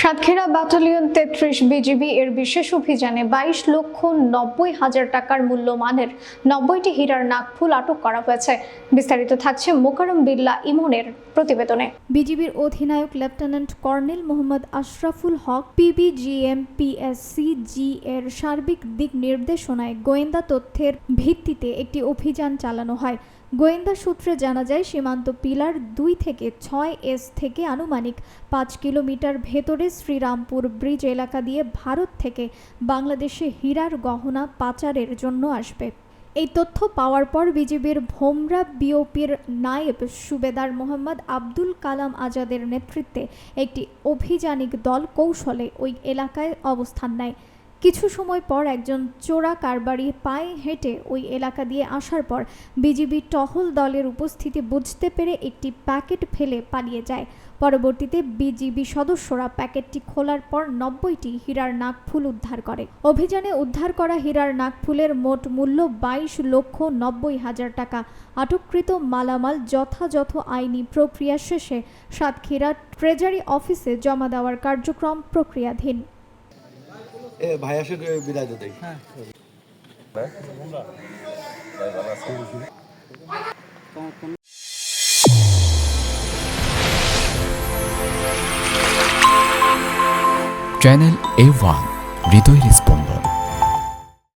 Satkhira battalion তেত্রিশ BGB এর বিশেষ অভিযানে বাইশ লক্ষ নব্বই হাজার টাকার মূল্যমানের নব্বইটি হীরার নাকফুল আটক করা হয়েছে। বিস্তারিত থাকছে মোকারম বিল্লা ইমনের প্রতিবেদনে। বিজিবির অধিনায়ক lieutenant colonel Mohammad Ashraful Haque PBGM PSC G এর সার্বিক দিক নির্দেশনায় গোয়েন্দা তথ্যের ভিত্তিতে একটি অভিযান চালানো হয়। গোয়েন্দা সূত্রে জানা যায়, সীমান্ত পিলার দুই থেকে ছয় এস থেকে আনুমানিক পাঁচ কিলোমিটার ভেতরে শ্রীরামপুর ব্রিজ এলাকা দিয়ে ভারত থেকে বাংলাদেশে হীরার গহনা পাচারের জন্য আসবে। এই তথ্য পাওয়ার পর বিজিবির ভোমরা বিওপির নায়েব সুবেদার মোহাম্মদ আব্দুল কালাম আজাদের নেতৃত্বে একটি অভিযানিক দল কৌশলে ওই এলাকায় অবস্থান নেয়। কিছু সময় পর একজন চোরা কারবারি পায়ে হেঁটে ওই এলাকা দিয়ে আসার পর বিজিবি টহল দলের উপস্থিতি বুঝতে পেরে একটি প্যাকেট ফেলে পালিয়ে যায়। পরবর্তীতে বিজিবি সদস্যরা প্যাকেটটি খোলার পর নব্বইটি হীরার নাকফুল উদ্ধার করে। অভিযানে উদ্ধার করা হীরার নাকফুলের মোট মূল্য বাইশ লক্ষ নব্বই হাজার টাকা। আটককৃত মালামাল যথাযথ আইনি প্রক্রিয়া শেষে সাতক্ষীরা ট্রেজারি অফিসে জমা দেওয়ার কার্যক্রম প্রক্রিয়াধীন। এ ভাইয়া সে বিদায় দেই চ্যানেল এ ওয়ান হৃদয় স্পন্দন